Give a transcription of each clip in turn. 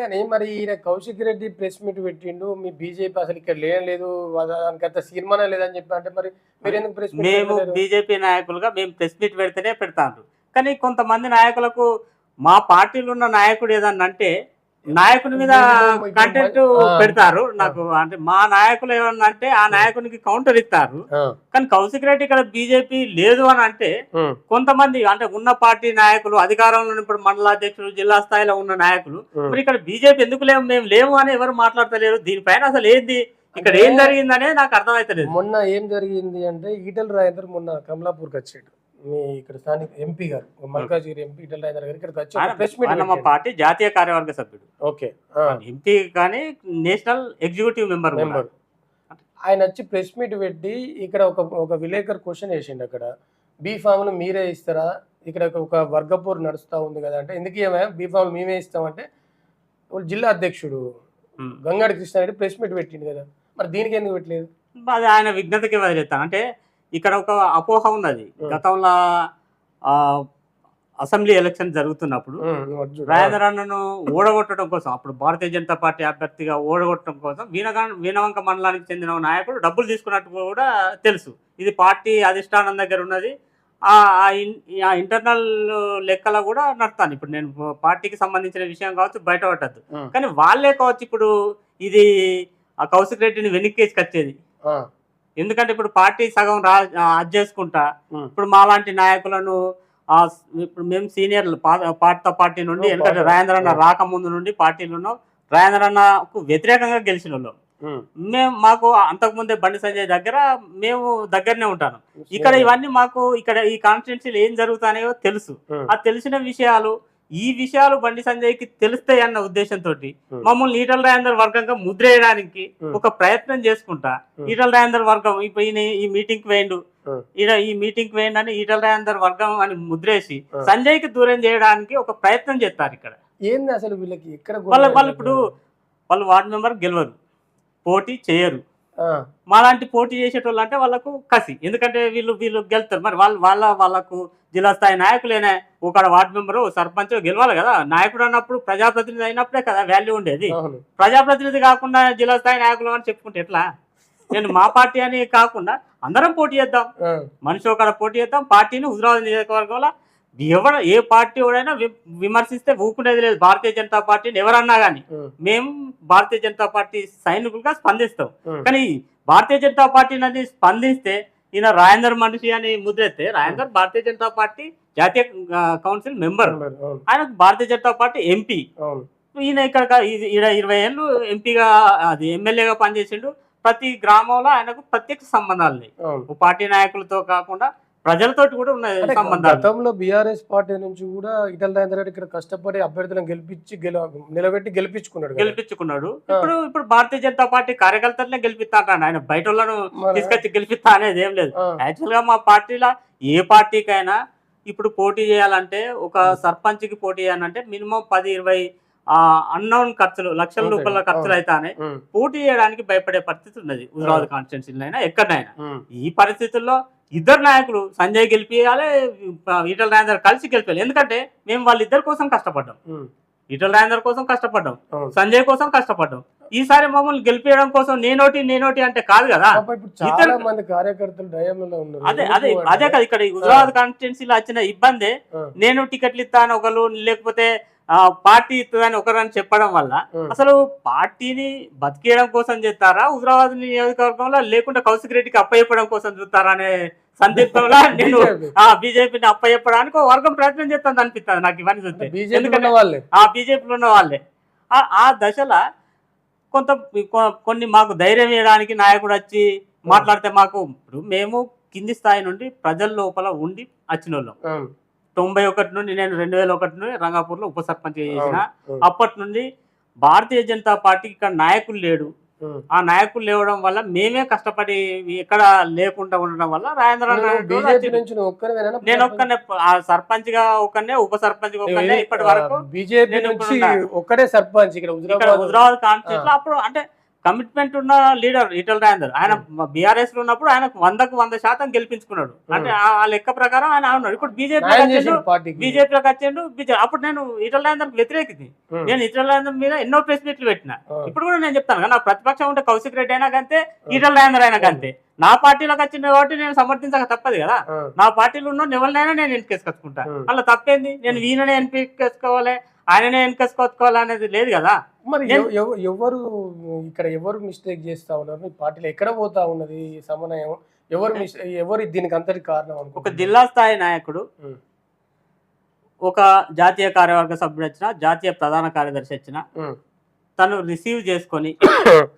కానీ మరి ఈయన కౌశిక్ రెడ్డి ప్రెస్ మీట్ పెట్టిండు మీ బీజేపీ అసలు ఇక్కడ లేని లేదు దానికి అంత తీర్మానం లేదని చెప్పి అంటే మరి మీరు ఎందుకు ప్రెస్ మేము? బీజేపీ నాయకులుగా మేము ప్రెస్ మీట్ పెడితేనే పెడతాండ్రు కానీ కొంతమంది నాయకులకు మా పార్టీలో ఉన్న నాయకుడు ఏదన్నా అంటే నాయకుని మీద కంటెంట్. పెడతారు. నాకు అంటే మా నాయకులు ఏమన్నా అంటే ఆ. నాయకునికి కౌంటర్ ఇస్తారు. కానీ కౌశిక్ రెడ్డి ఇక్కడ బీజేపీ లేదు అని అంటే కొంతమంది అంటే ఉన్న పార్టీ నాయకులు అధికారంలో ఇప్పుడు మండలాధ్యక్షులు జిల్లా స్థాయిలో ఉన్న నాయకులు. మరి ఇక్కడ బీజేపీ ఎందుకు లేవు? మేము లేవు అని ఎవరు మాట్లాడతలేరు? దీనిపైన అసలు ఏంది? ఇక్కడ ఏం జరిగిందనే నాకు అర్థమైతలేదు. మొన్న ఏం జరిగింది అంటే ఈటల రాజేందర్ మొన్న కమలాపూర్కి వచ్చాడు. మీ ఇక్కడ స్థానిక ఎంపీ గారు మల్కాజ్గిరి ఎంపీ రాజేందర్ గారు ఇక్కడికి వచ్చి ప్రెస్ మీట్ మా పార్టీ జాతీయ కార్యవర్గ సభ్యుడు. ఓకే ఎంపీ కానీ నేషనల్ ఎగ్జిక్యూటివ్ మెంబర్. మెంబర్. ఆయన వచ్చి ప్రెస్ మీట్ పెట్టి ఇక్కడ ఒక ఒక విలేకర్ క్వశ్చన్ వేసిండు అక్కడ. బీ ఫామ్లు మీరే ఇస్తారా? ఇక్కడ ఒక- వర్గపూర్ నడుస్తూ ఉంది కదా అంటే ఎందుకు ఏమయ్యా బీ ఫామ్లు మేమే ఇస్తామంటే జిల్లా అధ్యక్షుడు. గంగాడి కృష్ణారెడ్డి ప్రెస్ మీట్ పెట్టిండు కదా. మరి దీనికి ఎందుకు పెట్టలేదు? అది ఆయన విజ్ఞతకి వదిలేస్తాను అంటే ఇక్కడ ఒక అపోహ ఉన్నది. గతంలో అసెంబ్లీ ఎలక్షన్ జరుగుతున్నప్పుడు అన్నను ఓడగొట్టడం కోసం అప్పుడు భారతీయ జనతా పార్టీ అభ్యర్థిగా ఓడగొట్టడం కోసం వీణగా వీణవంక మండలానికి చెందిన నాయకుడు డబ్బులు తీసుకున్నట్టు కూడా తెలుసు. ఇది పార్టీ అధిష్టానం దగ్గర ఉన్నది. ఆ ఇంటర్నల్ లెక్కల కూడా నడతాను ఇప్పుడు నేను పార్టీకి సంబంధించిన విషయం కావచ్చు బయట పట్టద్దు కానీ వాళ్ళే కావచ్చు ఇప్పుడు ఇది ఆ కౌశిక్ రెడ్డిని వెనక్కేసి కచ్చేది ఎందుకంటే ఇప్పుడు పార్టీ సగం రా అది చేసుకుంటా. ఇప్పుడు మాలాంటి నాయకులను ఇప్పుడు మేము సీనియర్లు పార్టీ పార్టీ నుండి ఎందుకంటే. రాజేంద్ర అన్న రాకముందు నుండి పార్టీలో ఉన్నాం రాజేంద్ర అన్నకు వ్యతిరేకంగా గెలిచిన వాళ్ళం. మేము మాకు అంతకుముందే బండి సంజయ్ దగ్గర మేము దగ్గరనే ఉంటాను. ఇక్కడ ఇవన్నీ మాకు ఇక్కడ ఈ కాన్స్టిట్యున్సీలు ఏం జరుగుతాయో తెలుసు. ఆ తెలిసిన విషయాలు ఈ విషయాలు బండి సంజయ్కి తెలుస్తాయి అన్న ఉద్దేశంతో. మమ్మల్ని ఈటల రాజేందర్ వర్గంగా ముద్రేయడానికి. ఒక ప్రయత్నం చేసుకుంటా. ఈటల రాజేందర్ వర్గం ఇప్పుడు ఈయన ఈ మీటింగ్ వేయండు. ఈడ ఈ మీటింగ్ వేయండి అని ఈటల రాజేందర్ వర్గం అని ముద్రేసి Hmm. సంజయ్కి దూరం చేయడానికి ఒక ప్రయత్నం చేస్తారు ఇక్కడ ఏంది అసలు వీళ్ళకి ఎక్కడ వాళ్ళ వాళ్ళు ఇప్పుడు వాళ్ళు వార్డు మెంబర్ గెలవరు పోటీ చేయరు మాలాంటి పోటీ చేసేటోళ్ళు అంటే వాళ్ళకు కసి. ఎందుకంటే వీళ్ళు వీళ్ళు గెలుతారు మరి వాళ్ళు వాళ్ళ వాళ్ళకు జిల్లా స్థాయి నాయకులేనే ఒక వార్డు మెంబర్ సర్పంచ్ గెలవాలి కదా. నాయకుడు అన్నప్పుడు ప్రజాప్రతినిధి అయినప్పుడే కదా వాల్యూ ఉండేది. ప్రజాప్రతినిధి కాకుండా జిల్లా స్థాయి నాయకులు అని చెప్పుకుంటే ఎట్లా? నేను మా పార్టీ అని కాకుండా అందరం పోటీ చేద్దాం. మనిషి ఒకడ పోటీ చేద్దాం. పార్టీని హుజరాబాద్ నియోజకవర్గంలో ఎవరు ఏ పార్టీ ఎవడైనా విమర్శిస్తే ఊకునేది లేదు. భారతీయ జనతా పార్టీని ఎవరన్నా కానీ మేము. భారతీయ జనతా పార్టీ సైనికులుగా స్పందిస్తాం. కానీ భారతీయ జనతా పార్టీ అనేది స్పందిస్తే ఈయన రాజేందర్ మనిషి అని ముద్రెత్తే రాజేందర్ భారతీయ జనతా పార్టీ జాతీయ కౌన్సిల్ మెంబర్. ఆయనకు భారతీయ జనతా పార్టీ ఎంపీ. ఈయన ఇక్కడ ఇరవై ఏళ్ళు ఎంపీగా అది ఎమ్మెల్యేగా పనిచేసిండు. ప్రతి గ్రామంలో ఆయనకు ప్రత్యక్ష సంబంధాలు పార్టీ నాయకులతో కాకుండా ప్రజలతోటి కూడా ఉన్నాయి సంబంధాలు. గతంలో బీఆర్ఎస్ పార్టీ నుంచి కూడా ఇటల రాజేంద్ర రెడ్డి ఇక్కడ కష్టపడి అభ్యర్థులను గెలిపించి గెల నిలబెట్టి గెలిపించుకున్నాడు. గెలిపించుకున్నాడు. ఇప్పుడు ఇప్పుడు భారతీయ జనతా పార్టీ కార్యకర్తలనే గెలిపిస్తా ఆయన బయట వాళ్ళను తీసుకొచ్చి గెలిపిస్తా అనేది ఏం లేదు. యాక్చువల్గా మా పార్టీలో ఏ పార్టీకైనా ఇప్పుడు పోటీ చేయాలంటే ఒక సర్పంచ్కి పోటీ చేయాలంటే మినిమం పది ఇరవై అన్నౌన్ ఖర్చులు లక్షల. రూపాయల ఖర్చులు అయితేనే ఉమ్, పోటీ చేయడానికి భయపడే పరిస్థితి ఉన్నది. హుజరాబాద్ కాన్స్టిట్యున్సీలో అయినా ఎక్కడైనా ఈ పరిస్థితుల్లో ఇద్దరు నాయకులు సంజయ్ గెలిపియాలి ఈటల రాజేందర్ కలిసి గెలిపాలి ఎందుకంటే మేము వాళ్ళిద్దరి కోసం కష్టపడ్డాం. ఈటల రాజేందర్ కోసం కష్టపడ్డాం. సంజయ్ కోసం కష్టపడ్డాం. ఈసారి మమ్మల్ని గెలిపించడం కోసం నేనోటి నేనోటి అంటే కాదు కదా. చాలా మంది కార్యకర్తలు అదే అదే అదే కదా ఇక్కడ హుజరాబాద్ కాన్స్టిట్యున్సీలో వచ్చిన ఇబ్బందే. నేను టికెట్లు ఇస్తాను ఒకరు లేకపోతే ఆ, పార్టీ ఇస్తుందని ఒకరు అని చెప్పడం వల్ల అసలు పార్టీని బతికేయడం కోసం చేస్తారా? హుజరాబాద్ నియోజకవర్గంలో లేకుండా కౌశిక్ రెడ్డికి అప్పయ్యప్పడం కోసం చూస్తారా అనే సందిగ్ధంలో నేను. ఆ బీజేపీని అప్పయ్యప్పడానికి ఒక వర్గం ప్రయత్నం చేస్తాను అనిపిస్తుంది నాకు ఇవన్నీ చూస్తే. ఎందుకంటే ఆ బీజేపీలో ఉన్న వాళ్ళే. ఆ- దశలో కొంత కొన్ని మాకు ధైర్యం ఇవ్వడానికి నాయకుడు వచ్చి మాట్లాడితే మాకు ఇప్పుడు మేము కింది స్థాయి నుండి ప్రజల లోపల ఉండి వచ్చిన వాళ్ళం తొంభై ఒకటి నుండి నేను రెండు వేల ఒకటి నుండి రంగాపూర్లో ఉప సర్పంచ్ చేసిన. అప్పటి నుండి భారతీయ జనతా పార్టీకి ఇక్కడ నాయకులు లేడు. ఆ నాయకులు లేవడం వల్ల మేమే కష్టపడి ఎక్కడ లేకుండా ఉండడం వల్ల రాజేంద్ర నేను ఒక్కనే ఆ సర్పంచ్గా ఒక్కనే ఉప సర్పంచ్గా ఒక్కనే ఇప్పటి వరకు బీజేపీ. ఒక్కడే సర్పంచ్ ఇక్కడ హుజరాబాద్. లో అప్పుడు అంటే కమిట్మెంట్ ఉన్న లీడర్ ఈటల రాజేందర్. ఆయన బీఆర్ఎస్లో ఉన్నప్పుడు ఆయనకు వందకు వంద శాతం గెలిపించుకున్నాడు. అంటే ఆ లెక్క ప్రకారం ఆయన ఉన్నాడు. ఇప్పుడు బీజేపీ బీజేపీలోకి వచ్చాడు బీజేపీ అప్పుడు నేను ఈటల రాజేందర్ వ్యతిరేకింది ఉమ్. నేను ఈటల రాజేందర్ మీద ఎన్నో ప్రెస్ మీట్లు పెట్టిన. ఇప్పుడు కూడా నేను చెప్తాను కదా, నా ప్రతిపక్షం ఉంటే కౌశిక్ రెడ్డి అయినా కంతే ఈటల రాజేందర్ అయినా కంతే నా పార్టీలోకి వచ్చింది కాబట్టి నేను సమర్థించక తప్పదు కదా. నా పార్టీలో ఉన్న ఎవరినైనా నేను ఎన్నికేసుకొచ్చుకుంటా. అలా తప్పేంది? నేను ఈయననే ఎన్నికేసుకోవాలి ఆయననే ఎన్నికేసుకోవాలి అనేది లేదు కదా. మరి ఎవరు ఇక్కడ ఎవరు మిస్టేక్ చేస్తా ఉన్నారు మీ పార్టీలో ఎక్కడ పోతా ఉన్నది ఈ సమన్వయం ఎవరు ఎవరు దీనికి అంతటి కారణం ఒక? జిల్లా స్థాయి నాయకుడు. ఒక జాతీయ కార్యవర్గ సభ్యుడు వచ్చిన జాతీయ ప్రధాన కార్యదర్శి వచ్చిన. తను రిసీవ్ చేసుకొని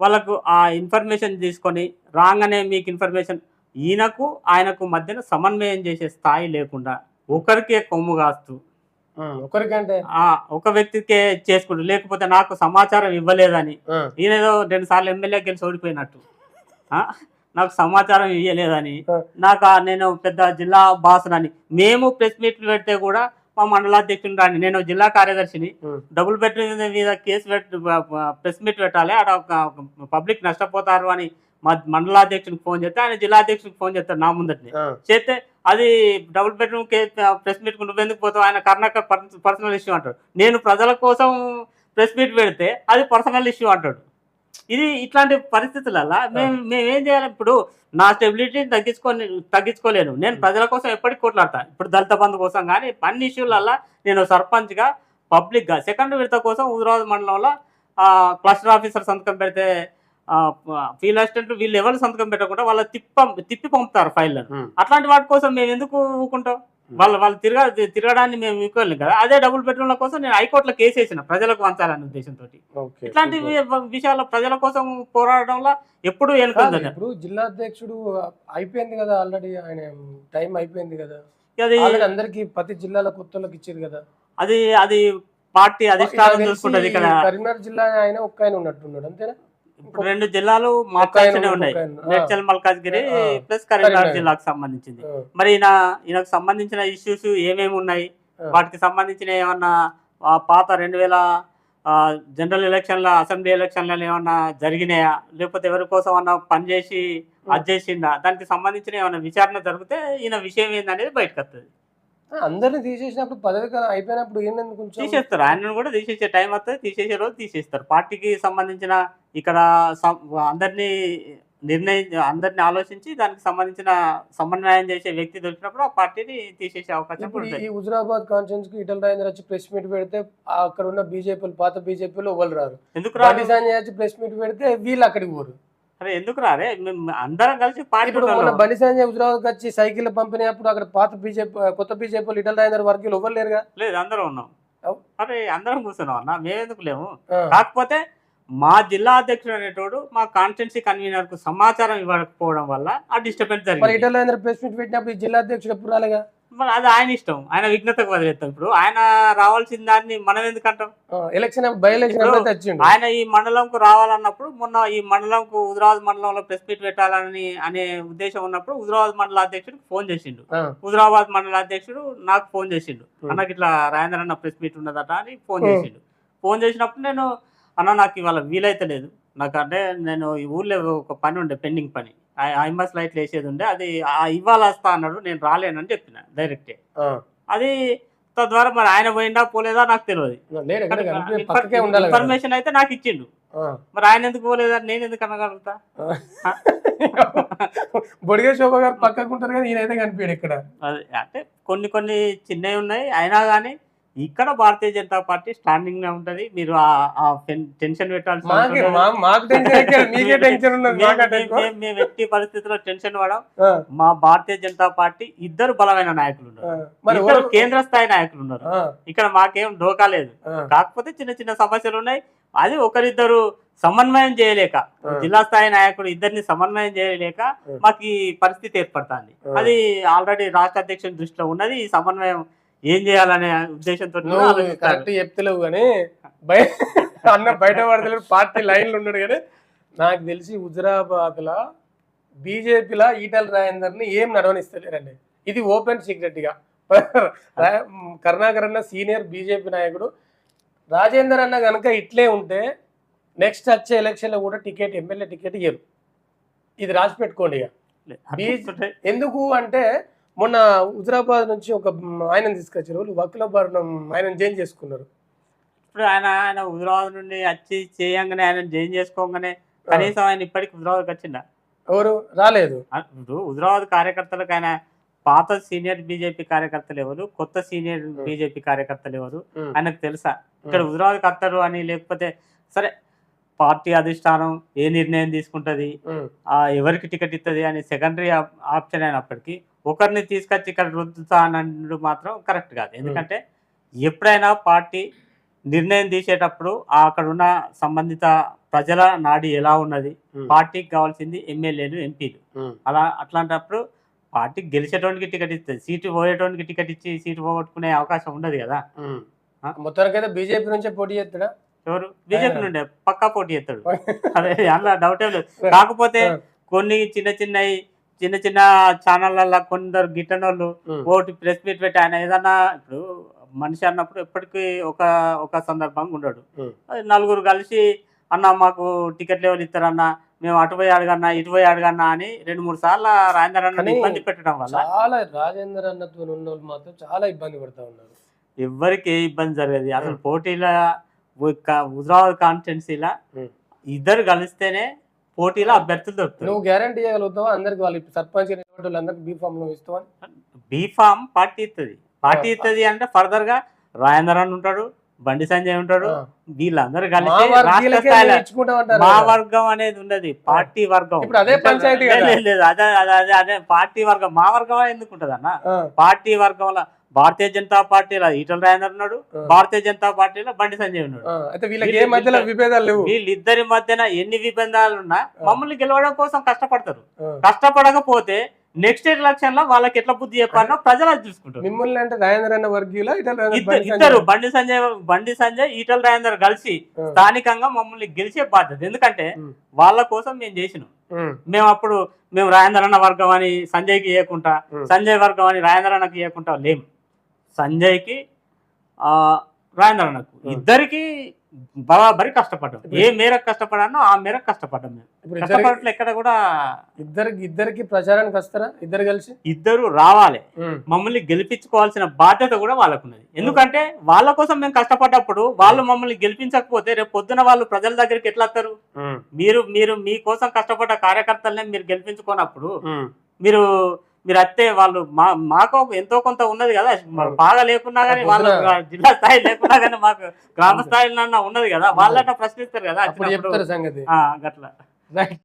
వాళ్ళకు ఆ ఇన్ఫర్మేషన్ తీసుకొని రాగానే మీకు ఇన్ఫర్మేషన్ ఈయనకు ఆయనకు మధ్యన సమన్వయం చేసే స్థాయి లేకుండా ఒకరికే కొమ్ము కాస్తూ. ఒకరికంటే ఆ ఒక వ్యక్తికే చేసుకుంటూ లేకపోతే నాకు సమాచారం ఇవ్వలేదని ఆ. ఈయన ఏదో రెండు సార్లు ఎమ్మెల్యే గెలిచి ఓడిపోయినట్టు? నాకు సమాచారం ఇవ్వలేదని. నాకు నేను పెద్ద జిల్లా బాసునని మేము ప్రెస్ మీట్లు పెడితే కూడా మా మండలాధ్యక్షుడు రాని నేను జిల్లా కార్యదర్శిని. డబుల్ బెడ్రూమ్ మీద కేసు పెట్టి ప్రెస్ మీట్ పెట్టాలి అక్కడ పబ్లిక్ నష్టపోతారు అని మా మండలాధ్యక్షుడికి ఫోన్ చేస్తే ఆయన జిల్లా అధ్యక్షుడికి ఫోన్ చేస్తారు నా ముందటిని. చేస్తే అది డబుల్ బెడ్రూమ్ ప్రెస్ మీట్కు నువ్వెందుకు పోతావు? ఆయన కర్ణాకర్ పర్సనల్ ఇష్యూ అంటాడు. నేను ప్రజల కోసం ప్రెస్ మీట్ పెడితే అది పర్సనల్ ఇష్యూ అంటాడు. ఇది ఇట్లాంటి పరిస్థితులలో మేము మేము ఏం చేయాలి? ఇప్పుడు నా స్టెబిలిటీని తగ్గించుకొని తగ్గించుకోలేను. నేను ప్రజల కోసం ఎప్పటికి కొట్లాడతా. ఇప్పుడు దళిత బంధు కోసం కానీ అన్ని ఇష్యూలల్లో నేను సర్పంచ్గా పబ్లిక్గా సెకండ్ విడత కోసం హుజరాబాద్ మండలంలో క్లస్టర్ ఆఫీసర్ సంతకం పెడితే ఫీల్డ్ అసిస్టెంట్ వీళ్ళు ఎవరు సంతకం పెట్టకుండా వాళ్ళ తిప్ప తిప్పి పంపుతారు ఫైళ్ళను ఉమ్. అట్లాంటి వాటి కోసం మేము ఎందుకు ఊకుంటాం? వాళ్ళు వాళ్ళు తిరగ తిరగడాన్ని మేము ఇవ్వలేం కదా. అదే డబుల్ బెడ్రూమ్ల కోసం నేను హైకోర్టులో కేసు వేసిన ప్రజలకు వంచాలనే ఉద్దేశంతో ఇట్లాంటి. విషయాల్లో ప్రజల కోసం పోరాడడంలో ఎప్పుడు కాదు, వెనుకుందని ఇప్పుడు జిల్లా అధ్యక్షుడు అయిపోయింది కదా ఆల్రెడీ ఆయన టైం అయిపోయింది కదా. అది అందరికి ప్రతి జిల్లాల కొత్తలకు ఇచ్చారు కదా. అది అది పార్టీ అధిష్టానం చూసుకుంటది ఇక్కడ. కరీంనగర్ జిల్లా ఆయన ఒక్క ఆయన ఉన్నట్టున్నాడు అంతేనా? ఇప్పుడు రెండు జిల్లాలు మాట్లాడుతూనే ఉన్నాయి. మేడ్చల్ మల్కాజ్గిరి ప్లస్ కరీంనగర్. జిల్లాకు సంబంధించింది. మరి ఈయన ఈయనకు సంబంధించిన ఇష్యూస్ ఏమేమి ఉన్నాయి. వాటికి సంబంధించిన ఏమన్నా పాత రెండు వేల జనరల్ ఎలక్షన్ల అసెంబ్లీ ఎలక్షన్లలో ఏమన్నా జరిగినాయా? లేకపోతే ఎవరి కోసం అన్నా పనిచేసి అది చేసిందా? దానికి సంబంధించిన ఏమన్నా విచారణ జరిగితే ఈయన విషయం ఏందనేది బయటకు వస్తుంది అందరిని తీసేసినప్పుడు పదవి కాలం అయిపోయినప్పుడు కొంచెం తీసేస్తారు. ఆయనను కూడా తీసేసే టైం వస్తుంది తీసేసే రోజు తీసేస్తారు. పార్టీకి సంబంధించిన ఇక్కడ అందరినీ నిర్ణయం అందరిని ఆలోచించి దానికి సంబంధించిన సమన్వయం చేసే వ్యక్తి దొరికినప్పుడు ఆ పార్టీని తీసేసే అవకాశం ఈ హుజరాబాద్ కాన్ఫరెన్స్కి ఈటల రాజేంద్ర వచ్చి ప్రెస్ మీట్ పెడితే అక్కడ ఉన్న బీజేపీలు పాత బీజేపీలో ఎవరు రారు? ఎందుకు వచ్చి ప్రెస్ మీట్ పెడితే వీళ్ళు అక్కడికి పోరు. అరే ఎందుకు రారే? మేము అందరం కలిసి పార్టీ బండి సంజయ్ హుజరాబాద్ వచ్చి సైకిల్ పంపిణీ అప్పుడు అక్కడ పాత బీజేపీ కొత్త బీజేపీలు ఈటల రాజేంద్ర వర్గీయులు ఎవరు లేరుగా? లేదు అందరం ఉన్నాం. అరే అందరం కూర్చున్నాం అన్న. మేమెందుకు లేము? కాకపోతే మా జిల్లా అధ్యక్షుడు అనేటోడు మా కాన్స్టిట్యున్సీ కన్వీనర్కు సమాచారం ఇవ్వకపోవడం వల్ల ఆ డిస్టర్బెన్స్ జరిగింది. ప్రెస్ మీట్ పెట్టినప్పుడు జిల్లా అధ్యక్షుడు ఎప్పుడు రాలేగా? మరి అది ఆయన ఇష్టం. ఆయన విఘ్నతకు వదిలేస్తాం ఇప్పుడు ఆయన రావాల్సిన దాన్ని మనం ఎందుకు అంటాం? ఆ, ఎలక్షన్ బై ఎలక్షన్ ఇప్పుడు ఎప్పుడైతే వచ్చిండు ఆయన ఈ మండలంకు రావాలన్నప్పుడు మొన్న ఈ మండలంకు హుజరాబాద్ మండలంలో ప్రెస్ మీట్ పెట్టాలని అనే ఉద్దేశం ఉన్నప్పుడు హుజరాబాద్ మండల అధ్యక్షుడికి ఫోన్ చేసిండు. హుజరాబాద్ మండల అధ్యక్షుడు నాకు ఫోన్ చేసిండు. అన్నకి ఇట్లా రాజేంద్ర అన్న ప్రెస్ మీట్ ఉన్నదట అని ఫోన్. చేసిండు. ఫోన్ చేసినప్పుడు నేను అన్న నాకు ఇవాళ వీలైతే లేదు. నాకు అంటే నేను ఈ ఊర్లో ఒక పని ఉండే పెండింగ్ పని. ఐఎంఎస్ లైట్లు వేసేది ఉండే అది ఇవాళ వస్తా అన్నాడు నేను రాలేనని చెప్పిన డైరెక్టే. అది తద్వారా మరి ఆయన పోయిందా పోలేదా నాకు తెలియదు. ఇన్ఫర్మేషన్ అయితే నాకు ఇచ్చిండు. మరి ఆయన ఎందుకు పోలేదా నేను ఎందుకు అనగలుగుతా? బొడిగే శోభ గారు పక్కకు ఉంటారు కానీ ఈయన అయితే కనిపించాడు ఇక్కడ. అంటే కొన్ని కొన్ని చిన్నవి ఉన్నాయి అయినా కానీ ఇక్కడ భారతీయ జనతా పార్టీ స్టాండింగ్గా ఉంటది. మీరు ఆ- ఆ టెన్- టెన్షన్ పెట్టాల్సిన మేము- ఎట్టి పరిస్థితుల్లో టెన్షన్ పడం మా భారతీయ జనతా పార్టీ ఇద్దరు బలమైన నాయకులు. ఉన్నారు. ఇద్దరు కేంద్ర స్థాయి నాయకులు ఉన్నారు. ఇక్కడ మాకేం డోకా లేదు. కాకపోతే చిన్న చిన్న సమస్యలు ఉన్నాయి. అది ఒకరిద్దరు సమన్వయం చేయలేక. జిల్లా స్థాయి నాయకుడు ఇద్దరిని సమన్వయం చేయలేక. మాకు ఈ పరిస్థితి ఏర్పడుతుంది. అది ఆల్రెడీ రాష్ట్ర అధ్యక్షుని దృష్టిలో ఉన్నది. ఈ సమన్వయం ఏం చేయాలనే ఉద్దేశంతో కరెక్ట్ చెప్తలేవు కానీ బయ అన్న బయట పడతలేడు పార్టీ లైన్లు ఉన్నాడు కానీ నాకు తెలిసి హుజరాబాద్ లా బీజేపీలా ఈటల రాజేందర్ని ఏం నడవనిస్తలేరండి. ఇది ఓపెన్ సీక్రెట్గా రా- కరుణాకర్ అన్న సీనియర్ బీజేపీ నాయకుడు. రాజేందర్ అన్న గనక ఇట్లే ఉంటే నెక్స్ట్ వచ్చే ఎలక్షన్లో కూడా టికెట్ ఎమ్మెల్యే టికెట్ ఇయ్యరు. ఇది రాసి పెట్టుకోండి ఇక. ఎందుకు అంటే మొన్న హుజరాబాద్ నుంచి ఒక ఆయన తీసుకొచ్చారు. వాళ్ళు వకులభరణం ఆయన చేంజ్ చేసుకున్నారు. ఇప్పుడు ఆయన ఆయన హుజరాబాద్ నుండి వచ్చి చేయంగానే ఆయన జైన్ చేసుకోగానే కనీసం ఆయన ఇప్పటికి హుజరాబాద్కి వచ్చిందా ఎవరు? రాలేదు. ఇప్పుడు హుజరాబాద్ కార్యకర్తలకు ఆయన పాత సీనియర్ బీజేపీ కార్యకర్తలు ఎవరు? కొత్త సీనియర్ బీజేపీ కార్యకర్తలు ఎవరు. ఆయనకు తెలుసా? ఇక్కడ హుజరాబాద్కి వస్తారు అని లేకపోతే సరే పార్టీ అధిష్టానం ఏ నిర్ణయం తీసుకుంటది? ఎవరికి టికెట్ ఇస్తుంది అని సెకండరీ ఆప్షన్ అయినప్పటికీ ఒకరిని తీసుకొచ్చి ఇక్కడ రుద్దుతా అన్నది మాత్రం కరెక్ట్ కాదు ఎందుకంటే ఎప్పుడైనా పార్టీ నిర్ణయం తీసేటప్పుడు ఆ అక్కడ ఉన్న సంబంధిత ప్రజల నాడి ఎలా ఉన్నది. పార్టీకి కావాల్సింది ఎమ్మెల్యేలు ఎంపీలు. అలా అట్లాంటప్పుడు పార్టీ గెలిచేటోనికి టికెట్ ఇస్తుంది సీటు పోయేటోనికి టికెట్ ఇచ్చి సీటు పోగొట్టుకునే అవకాశం ఉండదు కదా? మొత్తానికైతే బీజేపీ నుంచే పోటీ చేస్తాడా ఎవరు బీజేపీ. నుండే పక్కా పోటీ చేస్తాడు అదే అందులో డౌటే లేదు కాకపోతే. కొన్ని చిన్న చిన్నవి చిన్న చిన్న ఛానళ్ళల్లో కొందరు గిట్టనోళ్ళు. ఓటు ప్రెస్ మీట్ పెట్టి ఆయన ఏదన్నా ఇప్పుడు మనిషి అన్నప్పుడు ఎప్పటికీ ఒక ఒక సందర్భంగా ఉండడు. నలుగురు కలిసి అన్న మాకు టికెట్లు ఎవరు ఇస్తారన్న మేము అటు పోయి అడగన్నా ఇటు పోయి అడగన్నా అని రెండు మూడు సార్లు రాజేంద్ర అన్న ఇబ్బంది పెట్టడం వల్ల చాలా రాజేందర్ అన్నతో ఉన్న వాళ్ళు మాత్రం చాలా ఇబ్బంది పడతా ఉన్నారు. ఎవ్వరికి ఏ ఇబ్బంది జరగదు. అసలు పోటీల హుజరాబాద్ కాన్స్టిట్యున్సీలా. ఇద్దరు కలిస్తేనే పోటీలో అభ్యర్థులు దొరుకుతారు నువ్వు గ్యారంటీ చేయగలుగుతావా అందరికి వాళ్ళు సర్పంచ్ వాళ్ళందరికి బీ ఫామ్లో ఇస్తావని బీఫామ్ పార్టీ ఇస్తుంది పార్టీ. ఇస్తుంది అంటే ఫర్దర్గా రాజేంద్ర ఉంటాడు బండి సంజయ్ ఉంటాడు. వీళ్ళందరూ కలిసి రాష్ట్ర స్థాయిలో మా. వర్గం అనేది ఉండదు పార్టీ వర్గం అదే పంచాయతీ. లేదు, అదే అదే అదే పార్టీ వర్గం మా వర్గం ఎందుకు ఉంటది అన్న పార్టీ వర్గంలో భారతీయ జనతా పార్టీలో ఈటల రాజేందర్ ఉన్నాడు. భారతీయ జనతా పార్టీలో బండి సంజయ్ ఉన్నాడు విభేదాలు వీళ్ళిద్దరి మధ్యన ఎన్ని విబంధాలు ఉన్నా మమ్మల్ని గెలవడం కోసం కష్టపడతారు. కష్టపడకపోతే నెక్స్ట్ ఎలక్షన్లో వాళ్ళకి ఎట్లా బుద్ధి చెప్పాలో ప్రజలు అది చూసుకుంటారు మిమ్మల్ని అంటే రాజేంద్ర అన్న వర్గీయుల ఇటల్ రాజేంద్ర ఇద్దరు బండి సంజయ్. బండి సంజయ్ ఈటల రాజేందర్ కలిసి. స్థానికంగా మమ్మల్ని గెలిచే బాధ్యత ఎందుకంటే. వాళ్ళ కోసం మేము చేసినాం మేము అప్పుడు మేము రాజేంద్ర అన్న వర్గం అని సంజయ్కి ఇవ్వకుండా. సంజయ్ వర్గం అని రాజేంద్ర అన్నకి ఇవ్వకుండా లేము సంజయ్కి ఆ, రాజేంద్ర అన్నకు ఉమ్. ఇద్దరికి బరాబరి కష్టపడ్డాం. ఏ మేరకు కష్టపడానో ఆ మేరకు కష్టపడ్డాం మేము. కష్టపడట్లు ఎక్కడ కూడా ఇద్దరికి ఇద్దరికి ప్రచారానికి వస్తారా? ఇద్దరు కలిసి? ఇద్దరు రావాలి. మమ్మల్ని గెలిపించుకోవాల్సిన బాధ్యత కూడా వాళ్ళకు ఉన్నది ఎందుకంటే వాళ్ళ కోసం మేము కష్టపడ్డప్పుడు వాళ్ళు మమ్మల్ని గెలిపించకపోతే రేపు పొద్దున వాళ్ళు ప్రజల దగ్గరికి ఎట్లా వస్తారు? మీరు మీరు మీకోసం కష్టపడ్డ కార్యకర్తలనే మీరు గెలిపించుకోనప్పుడు. మీరు మీరు అత్తే వాళ్ళు మా మాకు ఎంతో కొంత ఉన్నది కదా. బాగా లేకున్నా కానీ వాళ్ళు జిల్లా స్థాయి లేకున్నా కానీ మాకు గ్రామ స్థాయిలో ఉన్నది కదా. వాళ్ళన్న ప్రశ్నిస్తారు కదా అప్పుడు